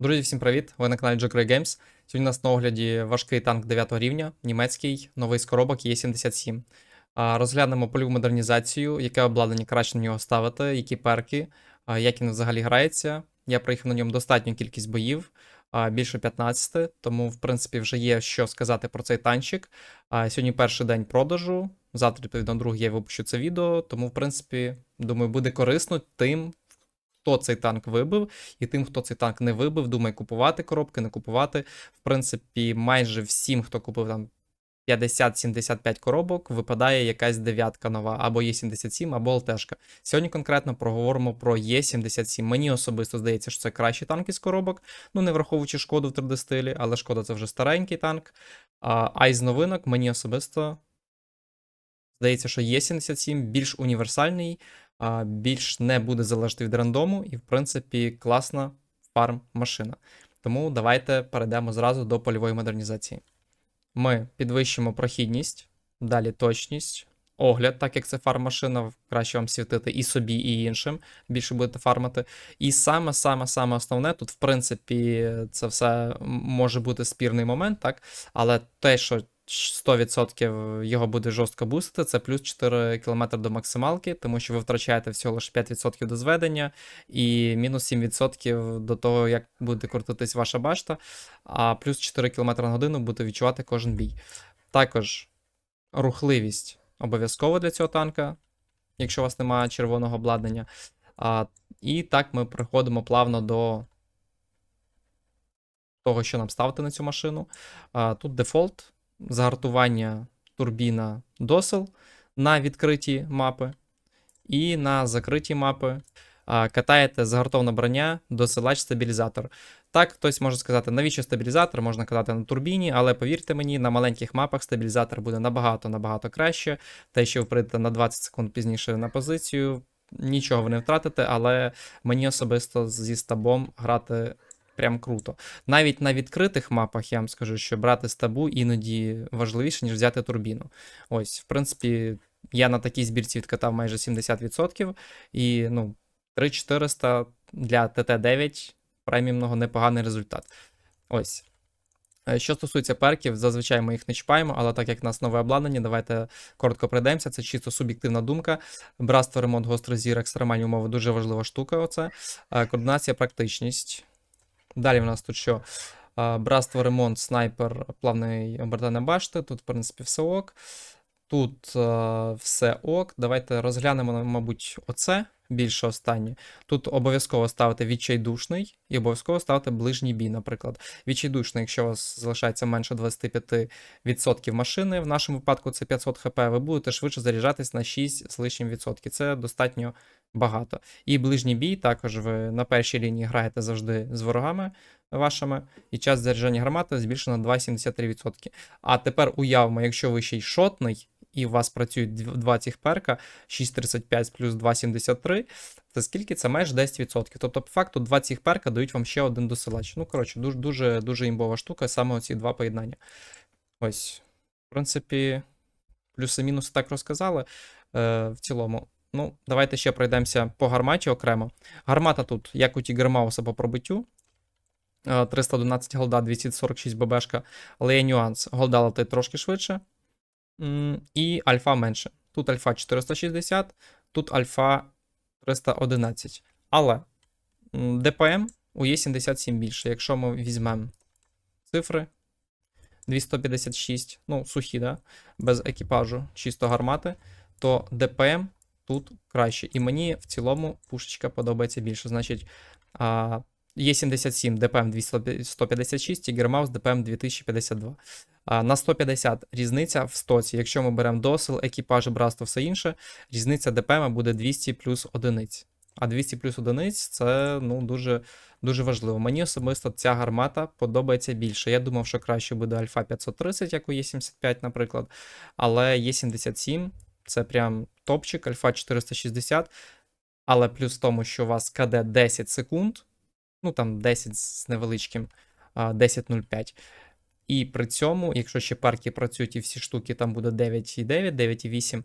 Друзі, всім привіт! Ви на каналі Jokray Games. Сьогодні у нас на огляді важкий танк 9 рівня, німецький, новий з коробок Є77. Розглянемо польову модернізацію, яке обладнання краще на нього ставити, які перки, як він взагалі грається. Я проїхав на ньому достатню кількість боїв, більше 15, тому, в принципі, вже є що сказати про цей танчик. Сьогодні перший день продажу. Завтра, відповідно, другий я випущу це відео, тому, в принципі, думаю, буде корисно тим, хто цей танк вибив, і тим, хто цей танк не вибив, думає купувати коробки, не купувати. В принципі, майже всім, хто купив там 50-75 коробок, випадає якась дев'ятка нова, або Є77, або ЛТшка. Сьогодні конкретно проговоримо про Є77. Мені особисто здається, що це кращий танк із коробок. Ну, не враховуючи шкоду в 3D стилі, але шкода це вже старенький танк. А, а із новинок мені особисто здається, що Є77 більш універсальний, а, більш не буде залежати від рандому, і, в принципі, класна фарм-машина. Тому давайте перейдемо зразу до польової модернізації. Ми підвищимо прохідність, далі точність, огляд, так як це фарм-машина, краще вам світити і собі, і іншим, більше будете фармити. І саме-саме-саме основне, тут, в принципі, це все може бути спірний момент, так? Але те, що 100% його буде жорстко бустити, це плюс 4 км до максималки, тому що ви втрачаєте всього лише 5% до зведення і мінус 7% до того, як буде крутитись ваша башта, а плюс 4 км на годину буде відчувати кожен бій. Також рухливість обов'язково для цього танка, якщо у вас немає червоного обладнання. А, і так ми приходимо плавно до того, що нам ставити на цю машину. Тут дефолт, загартування турбіна досел на відкриті мапи. І на закриті мапи катаєте загартоване броня, досилач стабілізатор. Так, хтось може сказати, навіщо стабілізатор, можна катати на турбіні, але повірте мені, на маленьких мапах стабілізатор буде набагато-набагато краще. Те, що ви прийдете на 20 секунд пізніше на позицію, нічого ви не втратите, але мені особисто зі стабом грати прям круто. Навіть на відкритих мапах я вам скажу, що брати стабу іноді важливіше, ніж взяти турбіну. Ось, в принципі, я на такій збірці відкатав майже 70%, і ну, 3400 для ТТ9 преміумного непоганий результат. Ось. Е, Що стосується перків, зазвичай ми їх не чіпаємо, але так як в нас нове обладнання, давайте коротко пройдемося. Це чисто суб'єктивна думка. Братство, ремонт, гострозір, екстремальні умови дуже важлива штука. Оце. Е, Координація, практичність. Далі в нас тут що? Братство, ремонт, снайпер, плавний обертання башти. Тут, в принципі, все ок. Тут все ок. Давайте розглянемо, мабуть, оце більше останнє. Тут обов'язково ставити відчайдушний і обов'язково ставити ближній бій, наприклад. Відчайдушний, якщо у вас залишається менше 25% машини, в нашому випадку це 500 хп, ви будете швидше заряджатись на 6 з лишнім відсотки. Це достатньо багато. І ближній бій також ви на першій лінії граєте завжди з ворогами вашими, і час заряджання гармати збільшено на 2,73%. А тепер уявимо, якщо ви ще й шотний, і у вас працюють дв- два цих перка 6,35 плюс 2,73, це скільки? Це майже 10%. Тобто, по факту, два цих перка дають вам ще один досилач. Ну, коротше, дуже, дуже, дуже імбова штука, саме оці два поєднання. Ось. В принципі, плюси-мінуси так розказали. Е, в цілому. Ну, давайте ще пройдемося по гарматі окремо. Гармата тут, як у Тігермауса по пробиттю. Е, 311 голда, 246 ББшка, але є нюанс. Голда летить трошки швидше. І альфа менше. Тут альфа 460, тут альфа 311. Але ДПМ у Є77 більше. Якщо ми візьмемо цифри 256, ну, сухі, да? без екіпажу, чисто гармати, то ДПМ тут краще. І мені в цілому пушечка подобається більше. Значить, а, Є77 ДПМ 200 156, Тігермаус ДПМ 2052. На 150 різниця в стоці. Якщо ми беремо досил, екіпаж, братство, все інше, різниця ДПМ буде 200 плюс одиниць. А 200 плюс одиниць це ну, дуже, дуже важливо. Мені особисто ця гармата подобається більше. Я думав, що краще буде Альфа 530, як у Є75, наприклад. Але Є77 це прям топчик, Альфа 460. Але плюс в тому, що у вас КД 10 секунд, ну там 10 з невеличким, 10.05. І при цьому, якщо ще парки працюють і всі штуки, там буде 9,9, 9,8.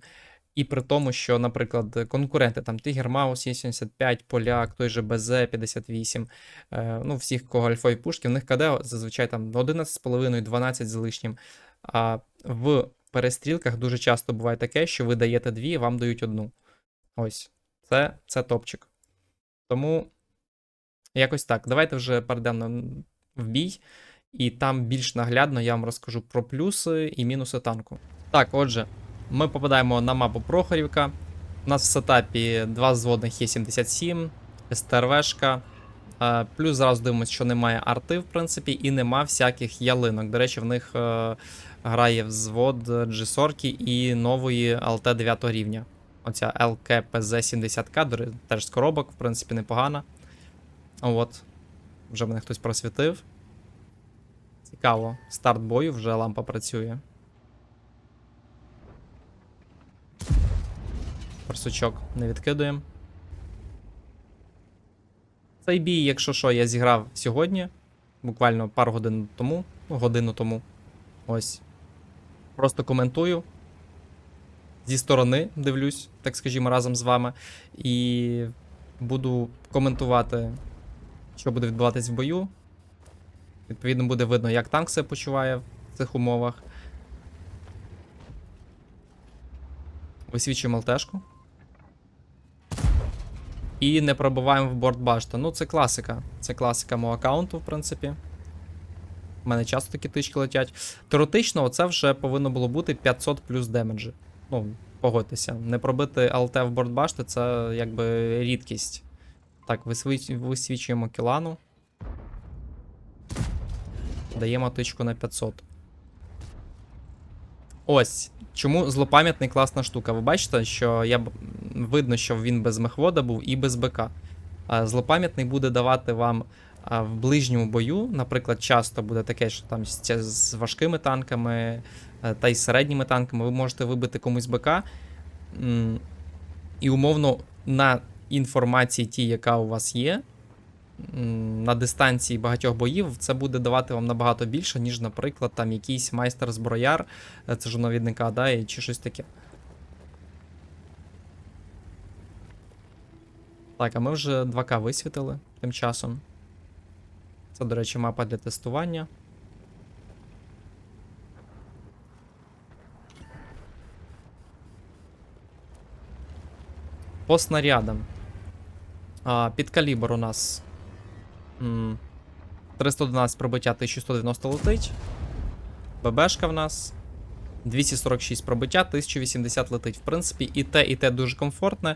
І при тому, що, наприклад, конкуренти там Tiger Mouse є 75, Поляк, той же БЗ 58, е, ну, всіх, кого альфові пушки, в них КД зазвичай там 11,5, 12 з лишнім. А в перестрілках дуже часто буває таке, що ви даєте дві, вам дають одну. Ось. Це, це топчик. Тому якось так. Давайте вже перейдемо в бій, і там більш наглядно я вам розкажу про плюси і мінуси танку. Так, отже, ми попадаємо на мапу Прохорівка. У нас в сетапі два зводних є 77, СТРВшка. Е, Плюс зразу дивимося, що немає арти, в принципі, і нема всяких ялинок. До речі, в них е, грає взвод G40 і нової ЛТ 9 рівня. Оця ЛКПЗ-70К, теж з коробок, в принципі, непогана. От. Вже мене хтось просвітив. Цікаво. Старт бою, вже лампа працює. Персучок не відкидуємо. Цей бій, якщо що, я зіграв сьогодні, буквально пару годин тому, ну, годину тому. Ось. Просто коментую. Зі сторони дивлюсь, так скажімо, разом з вами. І буду коментувати, що буде відбуватись в бою. Відповідно, буде видно, як танк себе почуває в цих умовах. Висвічуємо ЛТшку. І не пробиваємо в борт башта. Ну, це класика. Це класика мого аккаунту, в принципі. У мене часто такі тички летять. Теоретично, оце вже повинно було бути 500 плюс демеджі. Ну, погодьтеся. Не пробити ЛТ в борт башти це якби рідкість. Так, висвічуємо кілану. Даємо тичку на 500. Ось. Чому злопам'ятний класна штука? Ви бачите, що я видно, що він без мехвода був і без БК. Злопам'ятний буде давати вам в ближньому бою, наприклад, часто буде таке, що там з, важкими танками е, та й з середніми танками ви можете вибити комусь БК. І умовно на інформації тій, яка у вас є, на дистанції багатьох боїв, це буде давати вам набагато більше, ніж, наприклад, там якийсь майстер-зброяр, е, це ж навідника, да, чи щось таке. Так, а ми вже 2К висвітили тим часом. Це, до речі, мапа для тестування. По снарядам. А, під калібр у нас 311 пробиття 1190 летить. ББшка в нас 246 пробиття, 1080 летить. В принципі, і те, і те дуже комфортне.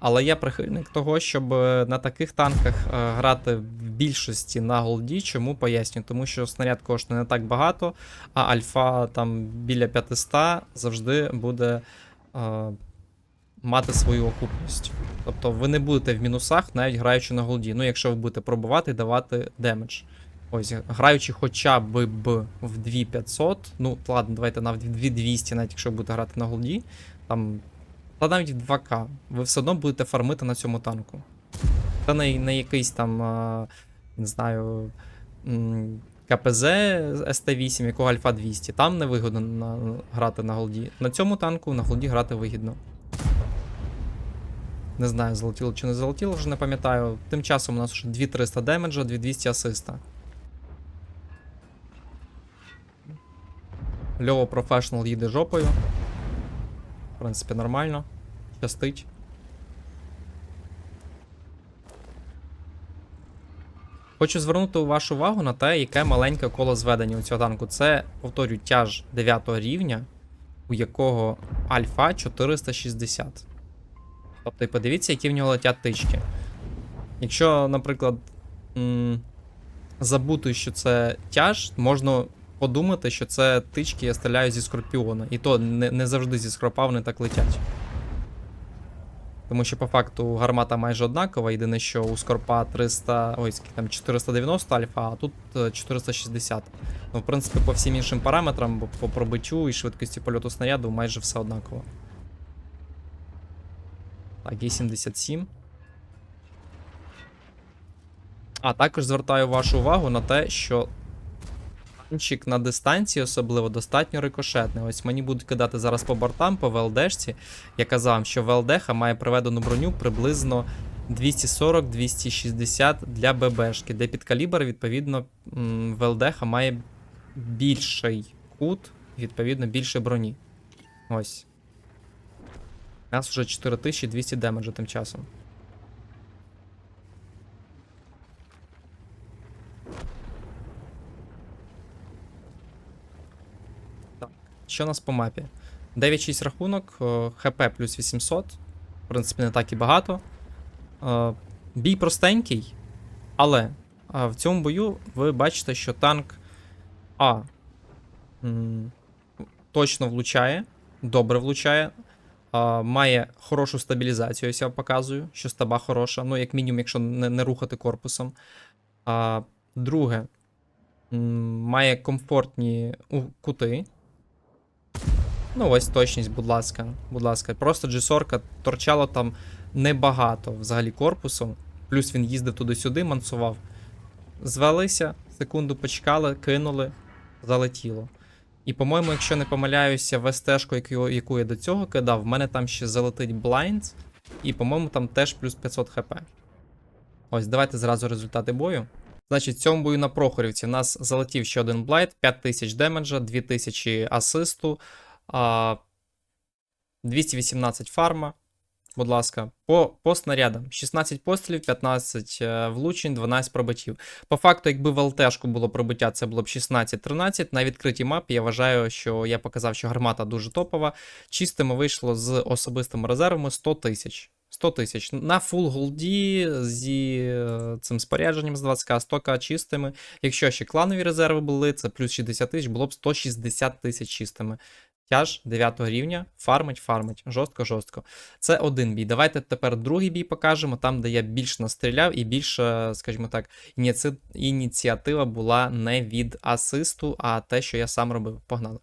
Але я прихильник того, щоб е, на таких танках е, грати в більшості на голді. Чому поясню? Тому що снаряд коштує не так багато, а альфа там біля 500 завжди буде е, мати свою окупність. Тобто ви не будете в мінусах, навіть граючи на голді. Ну, якщо ви будете пробувати давати демедж. Ось, граючи хоча б в 2500, ну ладно, давайте навіть в 2200, навіть якщо ви будете грати на голді, там, та навіть в 2К, ви все одно будете фармити на цьому танку. Це не, не якийсь там, не знаю, КПЗ СТ8, якого Альфа 200. Там не вигодно на, грати на голді. На цьому танку на голді грати вигідно. Не знаю, залетіло чи не залетіло, вже не пам'ятаю. Тим часом у нас вже 2300 демеджа, 2200 асиста. Льово Professional їде жопою. В принципі, нормально. Щастить. Хочу звернути вашу увагу на те, яке маленьке коло зведення у цього танку. Це, повторюю, тяж 9 рівня, у якого альфа 460. Тобто, і подивіться, які в нього летять тички. Якщо, наприклад, забути, що це тяж, можна подумати, що це тички я стріляю зі скорпіона. І то не, не завжди зі скропа вони так летять. Тому що по факту гармата майже однакова, єдине, що у скорпа 300. Ой, скільки там 490 альфа, а тут е, 460. Ну, в принципі, по всім іншим параметрам, по пробиттю і швидкості польоту снаряду майже все однаково. Так, є 77. А також звертаю вашу увагу на те, що Танчик на дистанції особливо достатньо рикошетний. Ось мені будуть кидати зараз по бортам, по ВЛДшці. Я казав, що ВЛДха має приведену броню приблизно 240-260 для ББшки, де під калібр, відповідно, ВЛДха має більший кут, відповідно, більше броні. Ось. У нас вже 4200 демеджа тим часом. Що у нас по мапі? 9-6 рахунок, е, ХП плюс 800. В принципі, не так і багато. Е, Бій простенький, але е, в цьому бою ви бачите, що танк А точно влучає, добре влучає, має хорошу стабілізацію, ось я показую, що стаба хороша, ну, як мінімум, якщо не, не рухати корпусом. А, друге, має комфортні кути. Ну, ось точність, будь ласка. Будь ласка. Просто G40 торчало там небагато взагалі корпусом. Плюс він їздив туди-сюди, мансував. Звелися, секунду почекали, кинули, залетіло. І, по-моєму, якщо не помиляюся, в СТ-шку, яку, яку я до цього кидав, в мене там ще залетить блайнд. і, по-моєму, там теж плюс 500 хп. Ось, давайте зразу результати бою. Значить, в цьому бою на Прохорівці в нас залетів ще один блайт, 5000 демеджа, 2000 асисту, 218 фарма. Будь ласка, по, по снарядам 16 пострілів, 15 е, влучень, 12 пробиттів. По факту, якби в ЛТшку було пробиття, це було б 16-13. На відкритій мапі я вважаю, що я показав, що гармата дуже топова. Чистими вийшло з особистими резервами 100 тисяч. 100 тисяч. На фул голді зі е, цим спорядженням з 20к, 100к чистими. Якщо ще кланові резерви були, це плюс 60 тисяч, було б 160 тисяч чистими. Тяж 9 рівня, фармить, фармить, жорстко, жорстко. Це один бій. Давайте тепер другий бій покажемо, там, де я більш настріляв і більше, скажімо так, ініці... ініціатива була не від асисту, а те, що я сам робив. Погнали.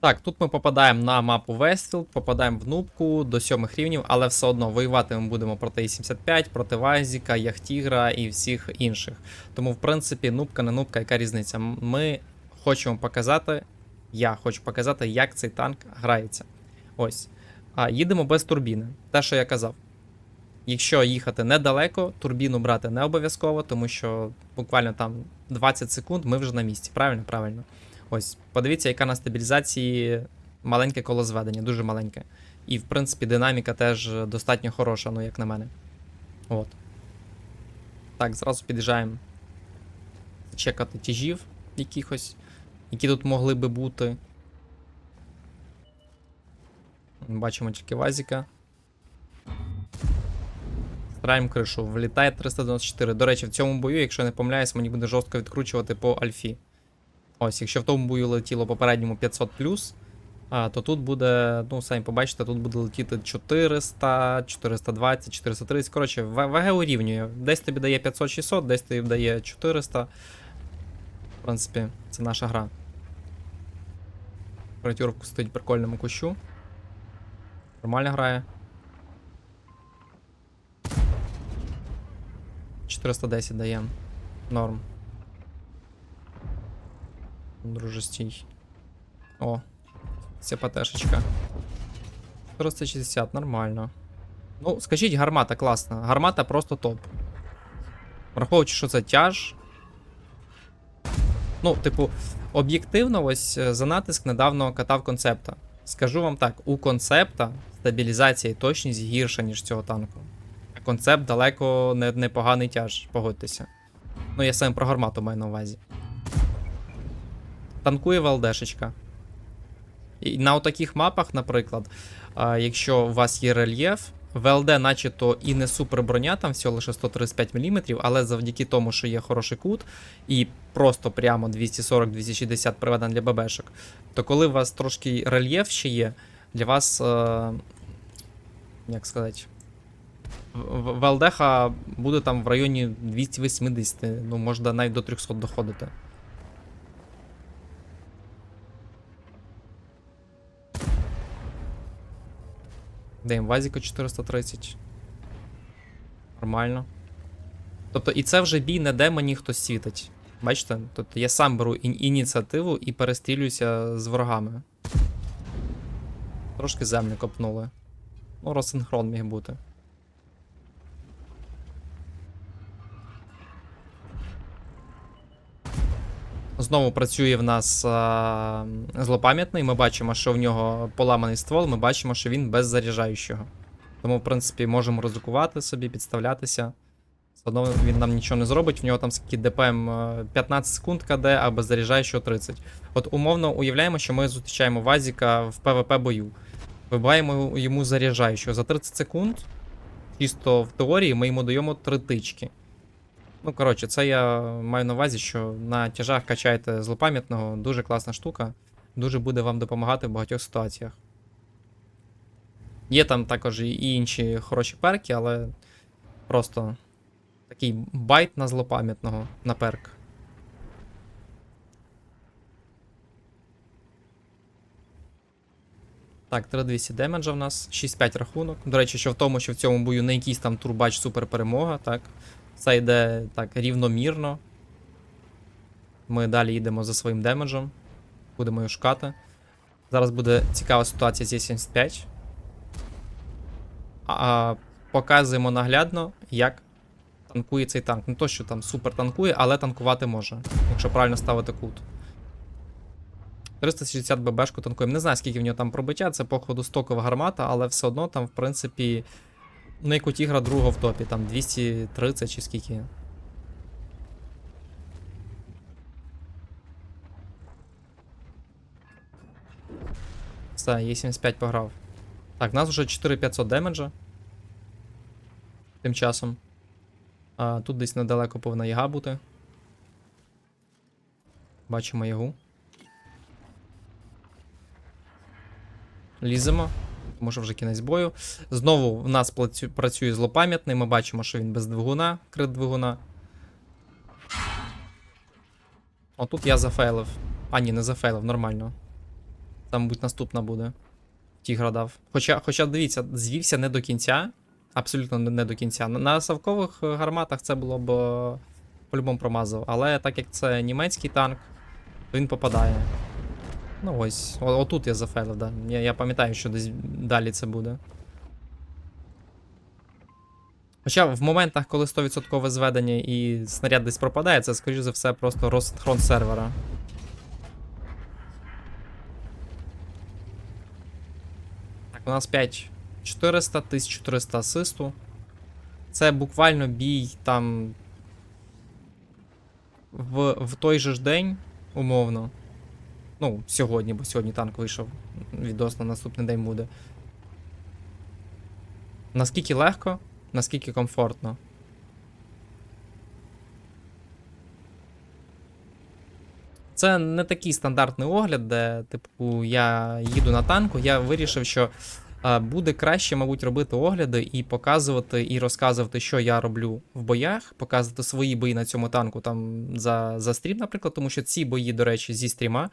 Так, тут ми попадаємо на мапу Вестфілд, попадаємо в нубку до сьомих рівнів, але все одно воювати ми будемо проти І-75, проти Вайзіка, Яхтігра і всіх інших. Тому, в принципі, нубка не нубка, яка різниця. Ми хочемо показати, я хочу показати, як цей танк грається. Ось. А, їдемо без турбіни. Те, що я казав. Якщо їхати недалеко, турбіну брати не обов'язково, тому що буквально там 20 секунд ми вже на місці. Правильно? Правильно. Ось, подивіться, яка на стабілізації маленьке колозведення, дуже маленьке. І, в принципі, динаміка теж достатньо хороша, ну, як на мене. От. Так, зразу під'їжджаємо. Чекати тяжів якихось, які тут могли би бути. Бачимо тільки Вазіка. Стараємо кришу. Влітає 394. До речі, в цьому бою, якщо я не помиляюсь, мені буде жорстко відкручувати по альфі. Ось, якщо в тому бою летіло попередньому 500 а, то тут буде, ну, самі побачите, тут буде летіти 400, 420, 430. Коротше, ВГ урівнює. Десь тобі дає 500-600, десь тобі дає 400. Принципі, це наша гра. Протюрку стоїть прикольному кущу. Нормально грає. 410 дає. Норм. Друже, стій. О, це патешечка. 460, нормально. Ну, скажіть, гармата класна. Гармата просто топ. Враховуючи, що це тяж. Ну, типу, об'єктивно, ось е, за натиск недавно катав концепта. Скажу вам так, у концепта стабілізація і точність гірша, ніж цього танку. А концепт далеко не, непоганий тяж, погодьтеся. Ну, я саме про гармату маю на увазі. Танкує ВЛДшечка. І на таких мапах, наприклад, якщо у вас є рельєф, ВЛД, начебто, і не супер броня, там всього лише 135 мм, але завдяки тому, що є хороший кут, і просто прямо 240-260 приведено для ББшок, то коли у вас трошки рельєф ще є, для вас. Е, як сказати. ВЛДХ буде там в районі 280, ну, можна навіть до 300 доходити. Даємо Вазіка 430. Нормально. Тобто, і це вже бій не де мені хтось світить. Бачите? Тобто я сам беру ін- ініціативу і перестрілююся з ворогами. Трошки землю копнули. Ну, розсинхрон міг бути. Знову працює в нас а, злопам'ятний. Ми бачимо, що в нього поламаний ствол, ми бачимо, що він без заряджаючого. Тому, в принципі, можемо ризикувати собі, підставлятися. Одно він нам нічого не зробить. В нього там скільки ДПМ е, 15 секунд КД, а без заряджаючого 30. От умовно уявляємо, що ми зустрічаємо Вазіка в ПВП бою. Вибиваємо йому заряджаючого. За 30 секунд, чисто в теорії, ми йому даємо три тички. Ну, коротше, це я маю на увазі, що на тяжах качаєте злопам'ятного, дуже класна штука. Дуже буде вам допомагати в багатьох ситуаціях. Є там також і інші хороші перки, але просто такий байт на злопам'ятного на перк. Так, 3200 демеджа в нас, 6-5 рахунок. До речі, що в тому, що в цьому бою не якийсь там турбач супер перемога, так. Все йде так рівномірно. Ми далі йдемо за своїм демеджем. Будемо його шукати. Зараз буде цікава ситуація зі 75. А, показуємо наглядно, як танкує цей танк. Не то, що там супер танкує, але танкувати може, якщо правильно ставити кут. 360 ББшку танкуємо. Не знаю, скільки в нього там пробиття, це походу стокова гармата, але все одно там, в принципі, ну як у тігра другого в топі, там 230 чи скільки. Все, Е75 пограв. Так, в нас вже 4500 демеджа. Тим часом. А, тут десь недалеко повинна яга бути. Бачимо ягу. Ліземо, тому що вже кінець бою. Знову в нас працює злопам'ятний. Ми бачимо, що він без двигуна, крит двигуна. Отут я зафейлив. А, ні, не зафейлив, нормально. Там, мабуть, наступна буде. Тігра дав. Хоча, хоча дивіться, звівся не до кінця. Абсолютно не, до кінця. На, савкових е, гарматах це було б е, по-любому промазав. Але так як це німецький танк, то він попадає. Ну ось, о, отут я зафейлив, да. Я, я пам'ятаю, що десь далі це буде. Хоча в моментах, коли 100% зведення і снаряд десь пропадає, це, скоріш за все, просто розсинхрон сервера. Так, у нас 5400, 1300 асисту. Це буквально бій там. В, в той же ж день, умовно. Ну, сьогодні, бо сьогодні танк вийшов. Відос на наступний день буде. Наскільки легко, наскільки комфортно. Це не такий стандартний огляд, де, типу, я їду на танку. Я вирішив, що е, буде краще, мабуть, робити огляди і показувати і розказувати, що я роблю в боях, показувати свої бої на цьому танку там за, за стрім, наприклад, тому що ці бої, до речі, зі стріма.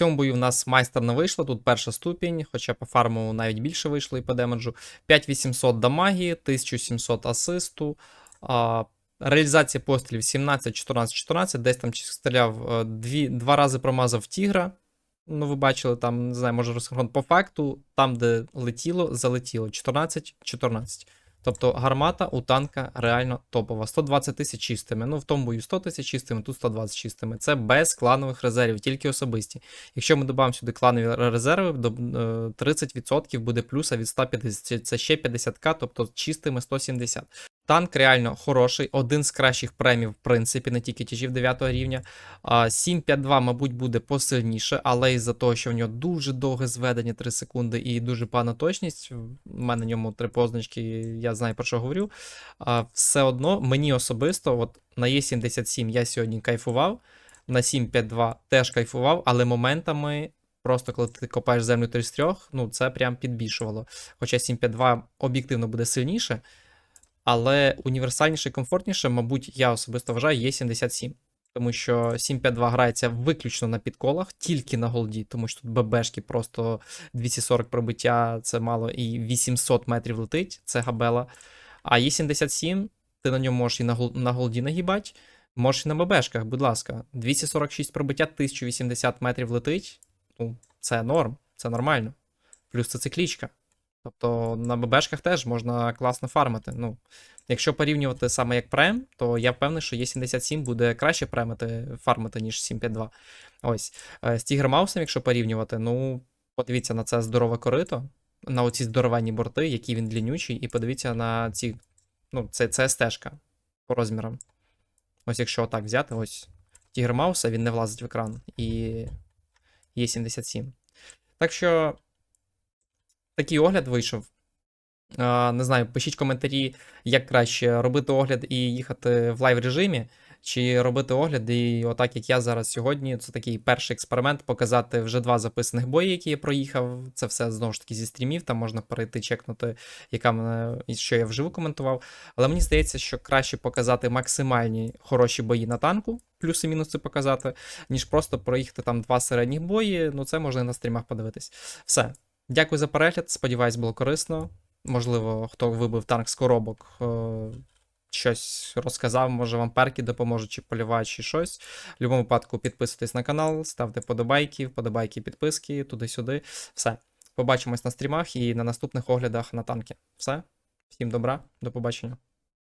Цьому бою в нас майстер не вийшло, тут перша ступінь, хоча по фарму навіть більше вийшло і по демеджу. 5800 дамаги, 1700 асисту. А, реалізація пострілів 17, 14, 14. Десь там стріляв е, дві, два рази промазав тігра. Ну, ви бачили, там, не знаю, може розсинхрон по факту, там, де летіло, залетіло 14, 14. Тобто гармата у танка реально топова. 120 тисяч чистими. Ну, в тому бою 100 тисяч чистими, тут 120 чистими. Це без кланових резервів, тільки особисті. Якщо ми додамо сюди кланові резерви, е, 30% буде плюса від 150. Це ще 50к, тобто чистими 170. Танк реально хороший, один з кращих премів, в принципі, не тільки тяжів 9 рівня. А, 7.5.2, мабуть, буде посильніше, але із-за того, що в нього дуже довге зведення 3 секунди і дуже пана точність. У мене на ньому три позначки, я знаю про що говорю. Все одно мені особисто, от на Е77 я сьогодні кайфував, на 7.5.2 теж кайфував, але моментами. Просто коли ти копаєш землю 3 з 3, ну це прям підбільшувало. Хоча 7.5.2 об'єктивно буде сильніше, але універсальніше і комфортніше, мабуть, я особисто вважаю, є 77. Тому що 7.5.2 грається виключно на підколах, тільки на голді, тому що тут ББшки просто 240 пробиття, це мало, і 800 метрів летить, це габела. А Е77, ти на ньому можеш і на, на голді нагибати, Можеш і на ББшках, будь ласка. 246 пробиття, 1080 метрів летить. Ну, це норм, це нормально. Плюс це циклічка. Тобто на ББшках теж можна класно фармити. Ну, якщо порівнювати саме як прем, то я впевнений, що Є77 буде краще премити, фармити, ніж 752. Ось. Е, З Тігермаусом, якщо порівнювати, ну, подивіться на це здорове корито, на оці здоровенні борти, які він длінючий, і подивіться на ці. Ну, це, це стежка по розмірам. Ось якщо отак взяти, ось Тігр Мауса, він не влазить в екран. І є 77. Так що такий огляд вийшов. Не знаю, пишіть коментарі, як краще робити огляд і їхати в лайв режимі, чи робити огляд, і отак як я зараз сьогодні, це такий перший експеримент, показати вже два записаних бої, які я проїхав. Це все знову ж таки зі стрімів, там можна перейти, чекнути, яка мене що я вживу коментував. Але мені здається, що краще показати максимальні хороші бої на танку, плюси-мінуси показати, ніж просто проїхати там два середніх бої. Ну це можна і на стрімах подивитись. Все. Дякую за перегляд. Сподіваюсь, було корисно. Можливо, хто вибив танк з коробок, е, щось розказав, може вам перки допоможуть, чи полівач, чи щось. В будь-якому випадку підписуйтесь на канал, ставте подобайки, вподобайки, підписки, туди-сюди. Все. Побачимось на стрімах і на наступних оглядах на танки. Все. Всім добра, до побачення.